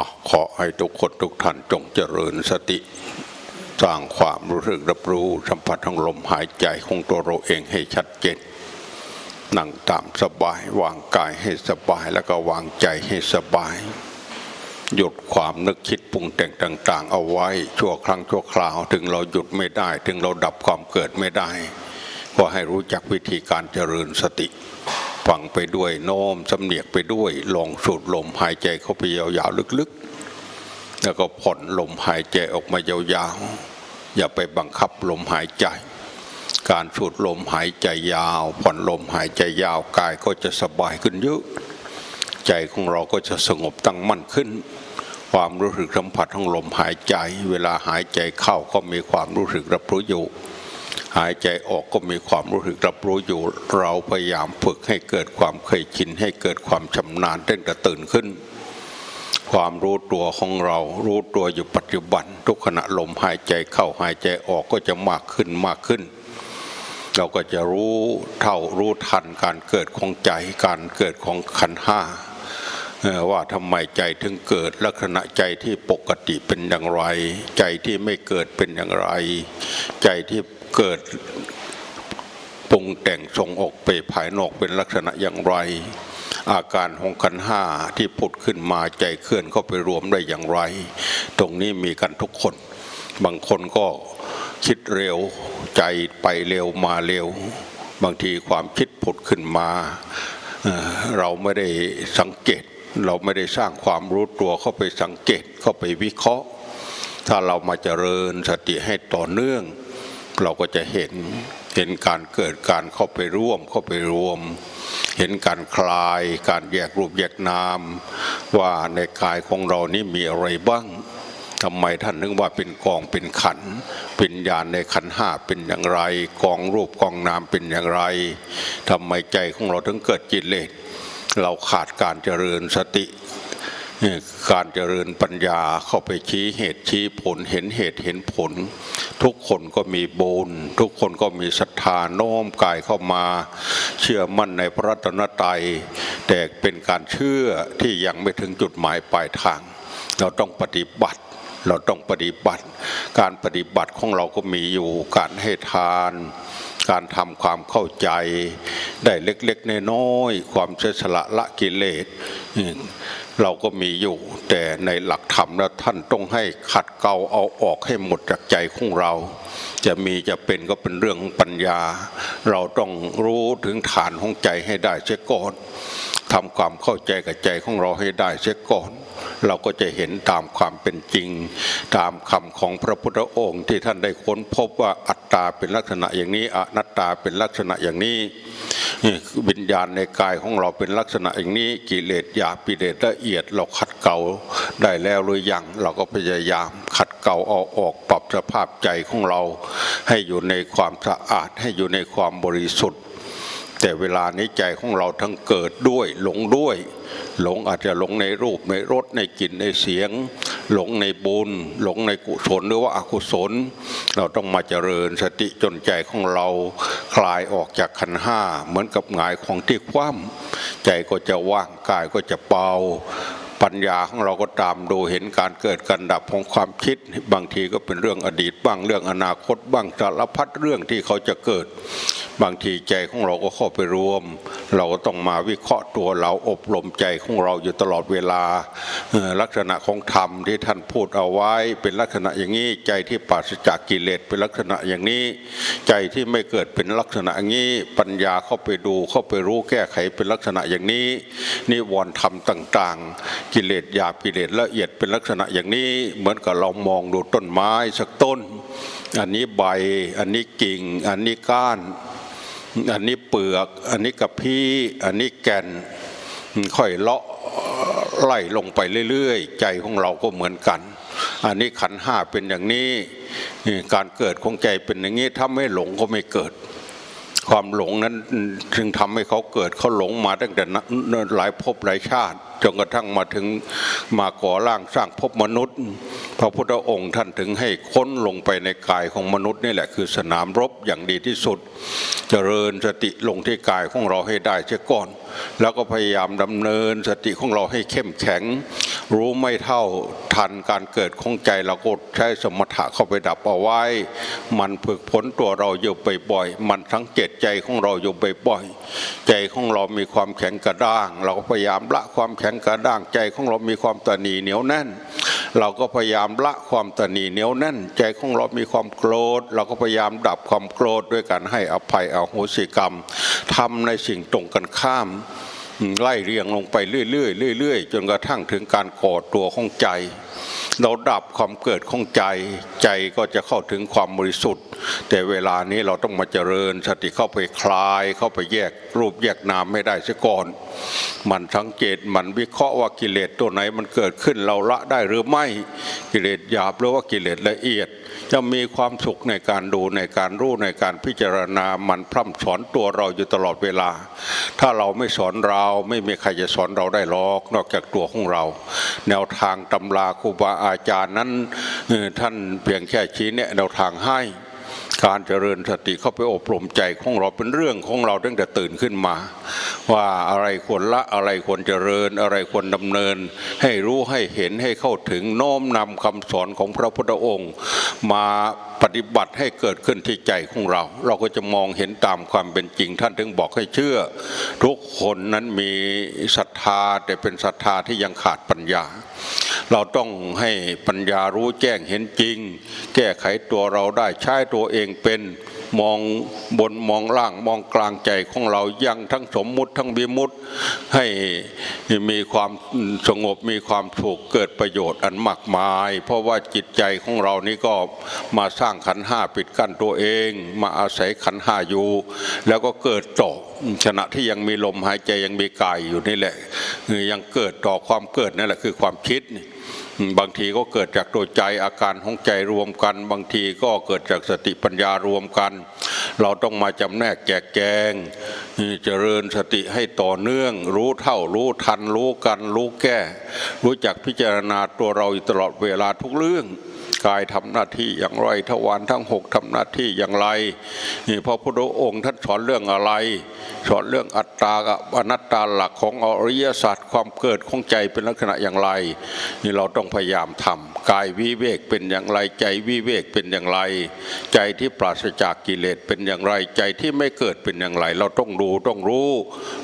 อขอให้ทุกคนทุกท่านจงเจริญสติ สร้างความรู้สึกรับรู้สัมผัสทางลมหายใจของตัวเราเองให้ชัดเจนนั่งตามสบายวางกายให้สบายแล้วก็วางใจให้สบาย หยุดความนึกคิดปรุงแต่งต่าง ๆ เอาไว้ชั่วครั้งชั่วคราวถึงเราหยุดไม่ได้ ถึงเราดับความเกิดไม่ได้ ก็ให้รู้จักวิธีการเจริญสติ ฟังไปด้วยโน้มสำเนียกไปด้วยลองสูดลมหายใจเข้าไปยาวๆลึกๆ แล้วก็ผ่อนลมหายใจออกมายาวๆ อย่าไปบังคับลมหายใจ การสูดลมหายใจยาว ผ่อนลมหายใจยาวกายก็จะสบายขึ้นเยอะ ใจของเราก็จะสงบตั้งมั่นขึ้น ความรู้สึกสัมผัสของลมหายใจ เวลาหายใจเข้าก็มีความรู้สึกรับรู้อยู่ หายใจออกก็มีความรู้สึกรับรู้อยู่ เราพยายามฝึกให้เกิดความเคยชินให้เกิดความชำนาญตั้งแต่ตื่นขึ้น ความรู้ตัวของเรา รู้ตัวอยู่ปัจจุบัน ทุกขณะลมหายใจเข้าหายใจออกก็จะมากขึ้นมากขึ้น เราก็จะรู้เท่ารู้ทันการเกิดของใจการเกิดของขันธ์ห้าว่าทำไมใจถึงเกิดลักษณะใจที่ปกติเป็นอย่างไร ใจที่ไม่เกิดเป็นอย่างไร ใจที่เกิดปรุงแต่งส่งออกไปภายนอกเป็นลักษณะอย่างไร อาการของขันห้าที่ผุดขึ้นมาใจเคลื่อนเข้าไปรวมได้อย่างไร ตรงนี้มีกันทุกคน บางคนก็คิดเร็วใจไปเร็วมาเร็ว บางทีความคิดผุดขึ้นมาเเราไม่ได้สังเกต เราไม่ได้สร้างความรู้ตัวเข้าไปสังเกตเข้าไปวิเคราะห์ ถ้าเรามาเจริญสติให้ต่อเนื่อง เราก็จะเห็นเห็นการเกิดการเข้าไปร่วมเข้าไปรวม เห็นการคลาย การแยกรูปแยกนาม ว่าในกายของเรานี่มีอะไรบ้างทำไมท่านนึกว่าเป็นกองเป็นขันเป็นญาณในขันห้าเป็นอย่างไร กองรูปกองนามเป็นอย่างไรทำไมใจของเราถึงเกิดจิตเลสเราขาดการเจริญสติ การเจริญปัญญาเข้าไปชี้เหตุชี้ผลเห็นเหตุเห็นผล ทุกคนก็มีบุญทุกคนก็มีศรัทธาโน้มกายเข้ามา เชื่อมั่นในพระรัตนตรัยแต่เป็นการเชื่อที่ยังไม่ถึงจุดหมายปลายทาง เราต้องปฏิบัติเราต้องปฏิบัติ การปฏิบัติของเราก็มีอยู่การให้ทาน การทำความเข้าใจ ได้เล็กๆน้อยๆความเสียสละละกิเลส เราก็มีอยู่ แต่ในหลักธรรมแล้วท่านต้องให้ขัดเกลาเอาออกให้หมดจากใจของเรา จะมีจะเป็นก็เป็นเรื่องของปัญญา เราต้องรู้ถึงฐานของใจให้ได้เสียก่อน ทำความเข้าใจกับใจของเราให้ได้เสียก่อน เราก็จะเห็นตามความเป็นจริง ตามคำของพระพุทธองค์ที่ท่านได้ค้นพบว่าอัตตาเป็นลักษณะอย่างนี้อนัตตาเป็นลักษณะอย่างนี้วิญญาณในกายของเราเป็นลักษณะอย่างนี้กิเลสหยาบกิเลสละเอียดเราขัดเกลาได้แล้วหรือยังเราก็พยายามขัดเกลาเอาออกปรับสภาพใจของเรา ให้อยู่ในความสะอาดให้อยู่ในความบริสุทธิ์ แต่เวลานี้ใจของเราทั้งเกิดด้วย หลงด้วย หลงอาจจะหลงในรูปในรสในกลิ่นในเสียง หลงในบุญหลงในกุศลหรือว่าอกุศล เราต้องมาเจริญสติจนใจของเราคลายออกจากขันห้าเหมือนกับหงายของที่คว่ำใจก็จะว่างกายก็จะเบาปัญญาของเราก็ตามดูเห็นการเกิดการดับของความคิด บางทีก็เป็นเรื่องอดีตบ้างเรื่องอนาคตบ้างสารพัดเรื่องที่เขาจะเกิด บางทีใจของเราก็เข้าไปรวม เราก็ต้องมาวิเคราะห์ตัวเราอบรมใจของเราอยู่ตลอดเวลา ลักษณะของธรรมที่ท่านพูดเอาไว้ เป็นลักษณะอย่างนี้ใจที่ปราศจากกิเลสเป็นลักษณะอย่างนี้ ใจที่ไม่เกิดเป็นลักษณะอย่างนี้ปัญญาเข้าไปดูเข้าไปรู้แก้ไขเป็นลักษณะอย่างนี้นิวรณ์ธรรมต่าง ๆ กิเลสหยาบกิเลสละเอียดเป็นลักษณะอย่างนี้เหมือนกับเรามองดูต้นไม้สักต้น อันนี้ใบอันนี้กิ่ง อันนี้ก้าน อันนี้เปลือก อันนี้กระพี้อันนี้แก่นค่อยเลาะไล่ลงไปเรื่อยๆ ใจของเราก็เหมือนกัน อันนี้ขันห้าเป็นอย่างนี้ การเกิดของใจเป็นอย่างนี้ ถ้าไม่หลงก็ไม่เกิด ความหลงนั้นจึงทำให้เขาเกิดเขาหลงมาตั้งแต่หลายภพหลายชาติจนกระทั่งมาถึงมาก่อร่างสร้างภพมนุษย์ พระพุทธองค์ท่านถึงให้ค้นลงไปในกายของมนุษย์นี่แหละคือสนามรบอย่างดีที่สุด เจริญสติลงที่กายของเราให้ได้เสียก่อน แล้วก็พยายามดำเนินสติของเราให้เข้มแข็ง รู้ไม่เท่าทันการเกิดของใจเราก็ใช้สมถะเข้าไปดับเอาไว้ มันฝึกฝนตัวเราอยู่บ่อยๆมันทั้งเจตใจของเราอยู่บ่อยๆใจของเรามีความแข็งกระด้าง เราก็พยายามละความแข็งกระด้างใจของเรามีความตะนีเหนียวแน่น เราก็พยายามละความตนีเหนียวแน่น ใจของเรามีความโกรธ เราก็พยายามดับความโกรธด้วยการให้อภัยอโหสิกรรมทำในสิ่งตรงกันข้าม ไล่เรียงลงไปเรื่อยๆเรื่อยๆจนกระทั่งถึงการก่อตัวของใจ เราดับความเกิดของใจ ใจก็จะเข้าถึงความบริสุทธิ์ แต่เวลานี้เราต้องมาเจริญสติเข้าไปคลาย เข้าไปแยกรูปแยกนามไม่ได้เสียก่อน มันสังเกตมันวิเคราะห์ว่ากิเลสตัวไหนมันเกิดขึ้นเราละได้หรือไม่กิเลสหยาบหรือว่ากิเลสละเอียด จะมีความสุขในการดูในการรู้ในการพิจารณามันพร่ำสอนตัวเราอยู่ตลอดเวลา ถ้าเราไม่สอนเราเราไม่มีใครจะสอนเราได้หรอกนอกจากตัวของเรา แนวทางตำราครูบาอาจารย์นั้นท่านเพียงแค่ชี้แนะแนวทางให้ การเจริญสติเข้าไปอบรมใจของเราเป็นเรื่องของเราตั้งแต่ตื่นขึ้นมา ว่าอะไรควรละอะไรควรเจริญ อะไรควรดำเนิน ให้รู้ให้เห็นให้เข้าถึงโน้มนำคำสอนของพระพุทธองค์ มาปฏิบัติให้เกิดขึ้นที่ใจของเรา เราก็จะมองเห็นตามความเป็นจริง ท่านถึงบอกให้เชื่อ ทุกคนนั้นมีศรัทธาแต่เป็นศรัทธาที่ยังขาดปัญญา เราต้องให้ปัญญารู้แจ้งเห็นจริง แก้ไขตัวเราได้ใช้ตัวเองเป็น มองบนมองล่างมองกลางใจของเรายังทั้งสมมุติทั้งบิมุติให้มีความสงบมีความถูกเกิดประโยชน์อันมากมาย เพราะว่าจิตใจของเรานี่ก็มาสร้างขันห้าปิดกั้นตัวเอง มาอาศัยขันห้าอยู่ แล้วก็เกิดต่อขณะที่ยังมีลมหายใจยังมีกายอยู่นี่แหละยังเกิดต่อความเกิดนั่นแหละคือความคิดนี่ บางทีก็เกิดจากตัวใจอาการของใจรวมกัน บางทีก็เกิดจากสติปัญญารวมกัน เราต้องมาจำแนกแจกแจงเจริญสติให้ต่อเนื่อง รู้เท่ารู้ทันรู้กันรู้แก้ รู้จักพิจารณาตัวเราอยู่ตลอดเวลาทุกเรื่อง กายทำหน้าที่อย่างไรทวารทั้งหกทำหน้าที่อย่างไรนี่พระพุทธองค์ท่านสอนเรื่องอะไร สอนเรื่องอัตตากับอนัตตาหลักของอริยศาสตร์ความเกิดของใจเป็นลักษณะอย่างไร นี่เราต้องพยายามทำกายวิเวกเป็นอย่างไรใจวิเวกเป็นอย่างไร ใจที่ปราศจากกิเลสเป็นอย่างไร ใจที่ไม่เกิดเป็นอย่างไร เราต้องดูต้องรู้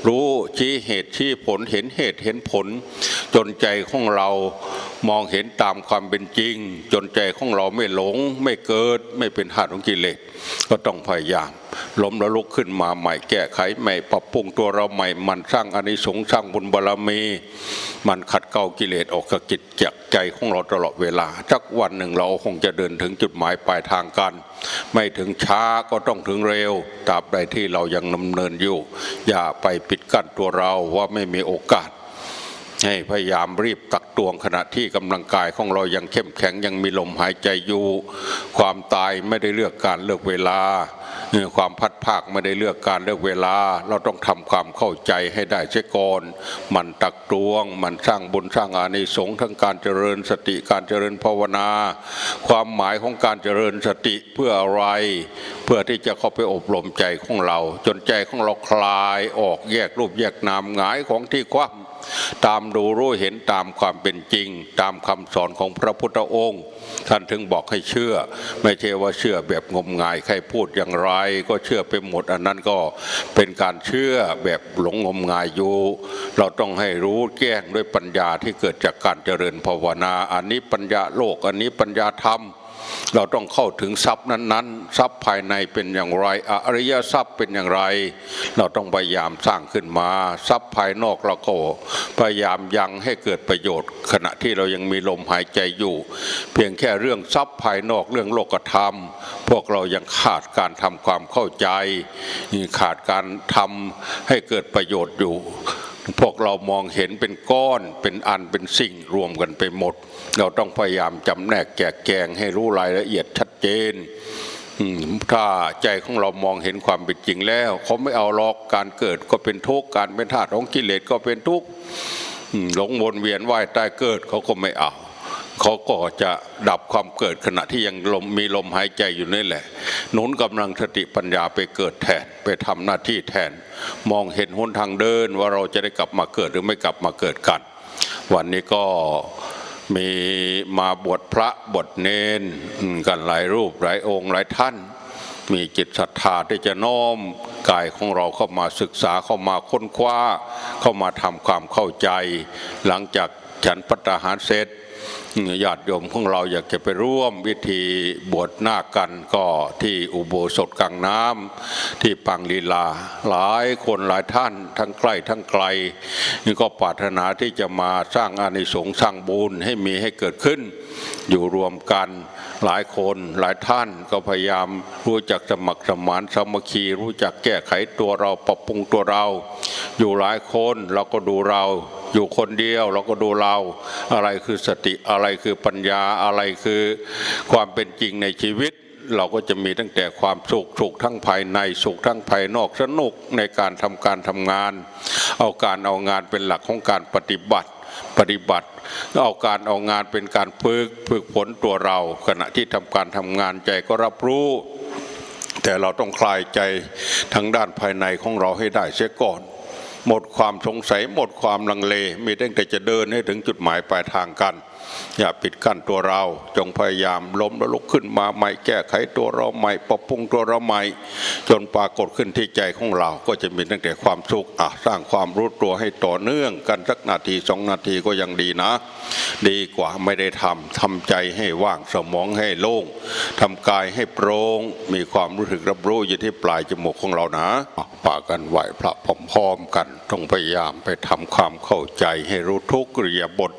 รู้ชี้เหตุชี้ผลเห็นเหตุเห็นผล จนใจของเรามองเห็นตามความเป็นจริง จนใจของเราไม่หลง ไม่เกิดไม่เป็นหาของกิเลสก็ต้องพยายามล้มแล้วลุกขึ้นมาใหม่แก้ไขใหม่ปรับปรุงตัวเราใหม่ มันสร้างอานิสงส์สร้างบุญบารมี มันขัดเกลากิเลสออกจากจิตจากใจของเราตลอดเวลาสักวันหนึ่งเราคงจะเดินถึงจุดหมายปลายทางกัน ไม่ถึงช้าก็ต้องถึงเร็วตราบใดที่เรายังดำเนินอยู่ อย่าไปปิดกั้นตัวเราว่าไม่มีโอกาส ให้พยายามรีบตักตวงขณะที่กำลังกายของเรายังเข้มแข็งยังมีลมหายใจอยู่ ความตายไม่ได้เลือกการเลือกเวลา ความพัดภาคไม่ได้เลือกการเลือกเวลา เราต้องทำความเข้าใจให้ได้เสียก่อนมันตักตวง มันสร้างบุญสร้างอานิสงส์ทั้งการเจริญสติการเจริญภาวนา ความหมายของการเจริญสติเพื่ออะไร เพื่อที่จะเข้าไปอบรมใจของเรา จนใจของเราคลายออกแยกรูปแยกนามหงายของที่คว่ำ ตามดูรู้เห็นตามความเป็นจริง ตามคำสอนของพระพุทธองค์ ท่านถึงบอกให้เชื่อ ไม่ใช่ว่าเชื่อแบบงมงายใครพูดอย่างไร ก็เชื่อไปหมด อันนั้นก็เป็นการเชื่อแบบหลงงมงายอยู่ เราต้องให้รู้แจ้งด้วยปัญญาที่เกิดจากการเจริญภาวนา อันนี้ปัญญาโลก อันนี้ปัญญาธรรม เราต้องเข้าถึงทรัพย์นั้นๆ ทรัพย์ภายในเป็นอย่างไร อริยทรัพย์เป็นอย่างไร เราต้องพยายามสร้างขึ้นมา ทรัพย์ภายนอกเราก็พยายามยังให้เกิดประโยชน์ ขณะที่เรายังมีลมหายใจอยู่ เพียงแค่เรื่องทรัพย์ภายนอกเรื่องโลกธรรม พวกเรายังขาดการทำความเข้าใจ ขาดการทำให้เกิดประโยชน์อยู่ พวกเรามองเห็นเป็นก้อนเป็นอันเป็นสิ่งรวมกันไปหมด เราต้องพยายามจำแนกแจกแจงให้รู้รายละเอียดชัดเจนถ้าใจของเรามองเห็นความเป็นจริงแล้วเขาไม่เอาหรอกการเกิดก็เป็นทุกข์การเป็นธาตุของกิเลสก็เป็นทุกข์หลงวนเวียนว่ายตายเกิดเขาก็ไม่เอา เขาก็จะดับความเกิดขณะที่ยังลมมีลมหายใจอยู่นี่แหละ หนุนกำลังสติปัญญาไปเกิดแทนไปทำหน้าที่แทน มองเห็นหนทางเดินว่าเราจะได้กลับมาเกิดหรือไม่กลับมาเกิดกัน วันนี้ก็มีมาบวชพระบวชเนนกันหลายรูปหลายองค์หลายท่าน มีจิตศรัทธาที่จะน้อมกายของเราเข้ามาศึกษาเข้ามาค้นคว้า เข้ามาทำความเข้าใจ หลังจากฉันพัตตาหารเสร็จ ญาติโยมของเราอยากจะไปร่วมวิธีบวชหน้ากันก็ที่อุโบสถกลางน้ำที่ปังลีลา หลายคนหลายท่านทั้งใกล้ทั้งไกลนี่ก็ปรารถนาที่จะมาสร้างอานิสงส์สร้างบุญให้มีให้เกิดขึ้น อยู่รวมกัน หลายคนหลายท่านก็พยายามรู้จักสมัครสมานสามัคคีรู้จักแก้ไขตัวเราปรับปรุงตัวเรา อยู่หลายคนเราก็ดูเรา อยู่คนเดียวเราก็ดูเรา อะไรคือสติอะไรคือปัญญาอะไรคือความเป็นจริงในชีวิตเราก็จะมีตั้งแต่ความสุขสุขทั้งภายในสุขทั้งภายนอกสนุกในการทำการทำงาน เอาการเอางานเป็นหลักของการปฏิบัติ ปฏิบัติ เอาการเอางานเป็นการฝึกฝึกฝนตัวเรา ขณะที่ทำการทำงานใจก็รับรู้ แต่เราต้องคลายใจทางด้านภายในของเราให้ได้เสียก่อนหมดความสงสัยหมดความลังเล มีแต่จะเดินให้ถึงจุดหมายปลายทางกัน อย่าปิดกั้นตัวเรา จงพยายามล้มแล้วลุกขึ้นมาใหม่แก้ไขตัวเราใหม่ปรับปรุงตัวเราใหม่ จนปรากฏขึ้นที่ใจของเราก็จะมีตั้งแต่ความสุขอะสร้างความรู้ตัวให้ต่อเนื่องกันสักนาทีสองนาทีก็ยังดีนะ ดีกว่าไม่ได้ทำทำใจให้ว่างสมองให้โล่งทำกายให้โปร่งมีความรู้สึกรับรู้อยู่ที่ปลายจมูกของเรานะปากันไหวพระพร้อมๆกันต้องพยายามไปทำความเข้าใจให้รู้ทุกกริยบท